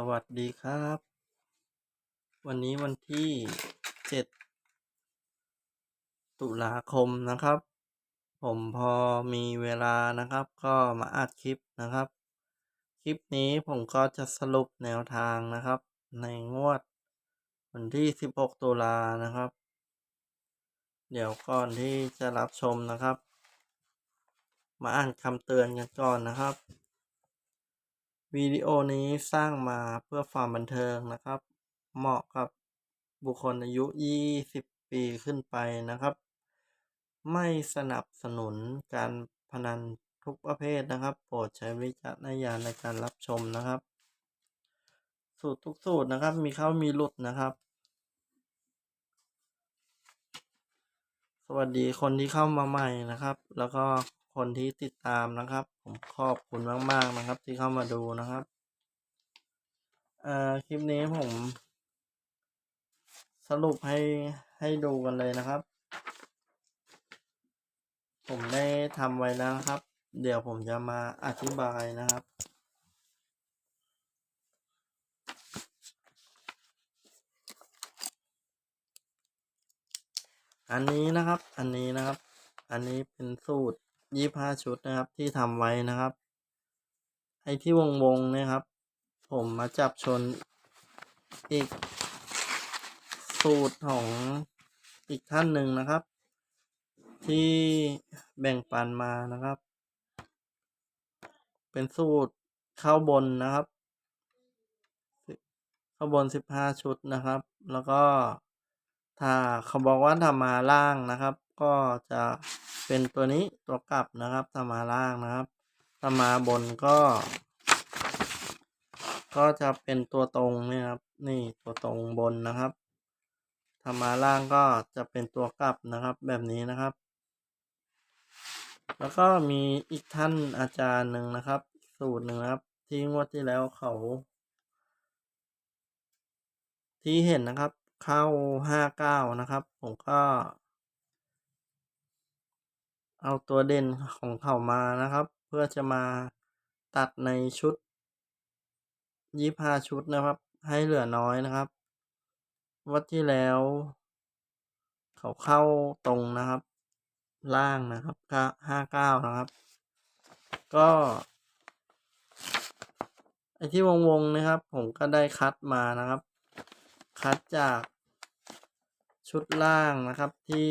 สวัสดีครับ วันนี้วันที่7ตุลาคมนะครับ ผมพอมีเวลานะครับ ก็มาอัดคลิปนะครับ คลิปนี้ผมก็จะสรุปแนวทางนะครับ ในงวด วันที่16ตุลานะครับ เดี๋ยวก่อนที่จะรับชมนะครับ มาอ่านคำเตือนกันก่อนนะครับ วิดีโอนี้สร้างมาเพื่อความบันเทิงนะครับ เหมาะกับบุคคลอายุ 20 ปีขึ้นไปนะครับ ไม่สนับสนุนการพนันทุกประเภทนะครับ โปรดใช้วิจารณญาณในการรับชมนะครับ สูตรทุกสูตรนะครับ มีเข้ามีหลุดนะครับ สวัสดีคนที่เข้ามาใหม่นะครับ แล้วก็ คนที่ติดตามนะครับ ผมขอบคุณมาก ๆ นะครับ ที่เข้ามาดูนะครับเอ่อคลิปนี้ผม สรุปให้ให้ดูกันเลยนะครับ ผมได้ทำไว้แล้วครับ เดี๋ยวผมจะมาอธิบายนะครับอันนี้นะครับ อันนี้นะครับ อันนี้เป็นสูตร ยี่ห้าชุดนะครับที่ทำไว้นะครับ ไอ้ที่วงวงๆนี่ยครับ ผมมาจับชนอีกสูตรของอีกท่านหนึ่งนะครับ ที่แบ่งปันมานะครับ เป็นสูตรข้าวบนนะครับข้าวบนสิบห้าชุดนะครับ แล้วก็ถ้าเขาบอกว่าทำมาล่างนะครับ ก็จะเป็นตัวนี้ตัวกลับนะครับทำมาล่างนะครับทำมาบนก็ ก็จะเป็นตัวตรงนี่ครับ นี่ตัวตรงบนนะครับทำมาล่างก็จะเป็นตัวกลับนะครับ แบบนี้นะครับ แล้วก็มีอีกท่านอาจารย์หนึ่งนะครับ สูตรหนึ่งครับ ที่งวดที่แล้วเขาที่เห็นนะครับเข้าห้าเก้านะครับ ผมก็ เอาตัวเด่นของเขามานะครับ เพื่อจะมาตัดในชุดยี่ห้าชุดนะครับ ให้เหลือน้อยนะครับวัดที่แล้ว เขาเข้าตรงนะครับ ล่างนะครับห้าเก้านะครับ ก็ไอที่วงวงๆนะครับ ผมก็ได้คัดมานะครับ คัดจากชุดล่างนะครับที่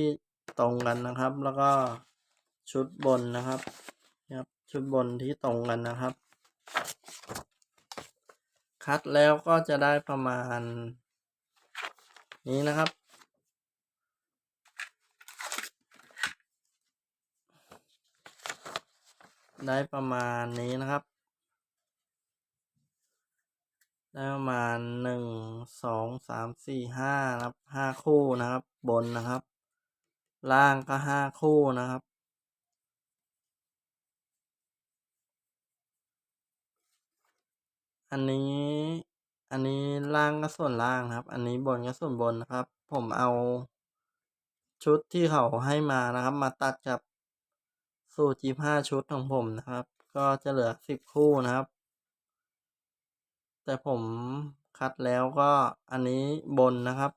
ตรงกันนะครับ แล้วก็ ชุดบนนะครับนะครับชุดบนที่ตรงกันนะครับ คัดแล้วก็จะได้ประมาณ นี้นะครับ ได้ประมาณนี้นะครับ ได้ประมาณหนึ่งสองสามสี่ห้านะครับห้าคู่นะครับ บนนะครับ ล่างก็ห้าคู่นะครับ อันนี้ อันนี้ล่างก็ส่วนล่างครับ อันนี้บนก็ส่วนบนนะครับ ผมเอาชุดที่เขาให้มานะครับ มาตัดกับสูตรยี่ห้าชุดของผมนะครับ ก็จะเหลือสิบคู่นะครับ แต่ผมคัดแล้วก็อันนี้บนนะครับ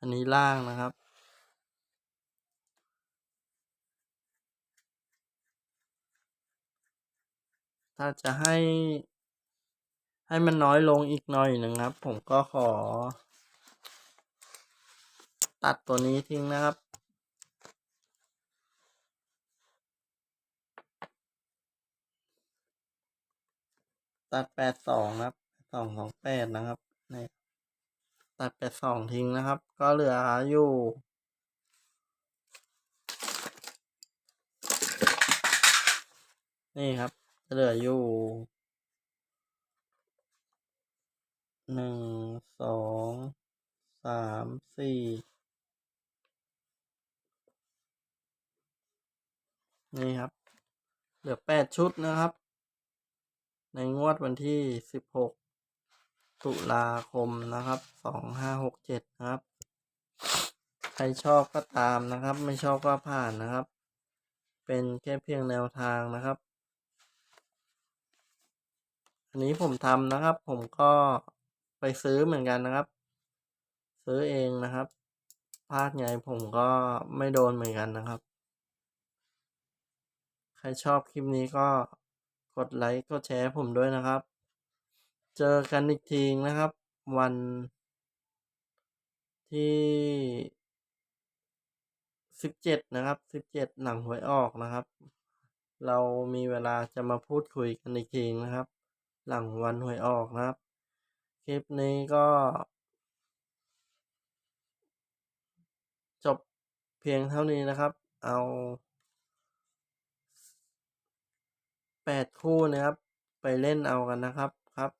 อันนี้ล่างนะครับ ถ้าจะให้ ให้มันน้อยลงอีกหน่อยหนึ่งครับ ผมก็ขอ ตัดตัวนี้ทิ้งนะครับตัดแปดสองนะครับสองสองแปดนะครับนี่ตัดแปดสองทิ้งนะครับ ก็เหลืออยู่ นี่ครับ เหลืออยู่หนึ่งสองสามสี่นี่ครับ เหลือแปดชุดนะครับ ในงวดวันที่สิบหกตุลาคมนะครับสองห้าหกเจ็ดนะครับ ใครชอบก็ตามนะครับ ไม่ชอบก็ผ่านนะครับ เป็นแค่เพียงแนวทางนะครับ อันนี้ผมทำนะครับ ผมก็ไปซื้อเหมือนกันนะครับ ซื้อเองนะครับพลาดไงผมก็ไม่โดนเหมือนกันนะครับ ใครชอบคลิปนี้ก็กดไลค์กดแชร์ผมด้วยนะครับ เจอกันอีกทีนะครับ วันที่สิบเจ็ดนะครับสิบเจ็ดหลังหวยออกนะครับ เรามีเวลาจะมาพูดคุยกันอีกทีนะครับ หลังวันหวยออกนะครับ คลิปนี้ก็ จบเพียงเท่านี้นะครับ เอาแปดคู่นะครับ ไปเล่นเอากันนะครับครับ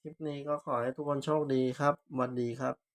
คลิปนี้ก็ขอให้ทุกคนโชคดีครับสวัสดีครับ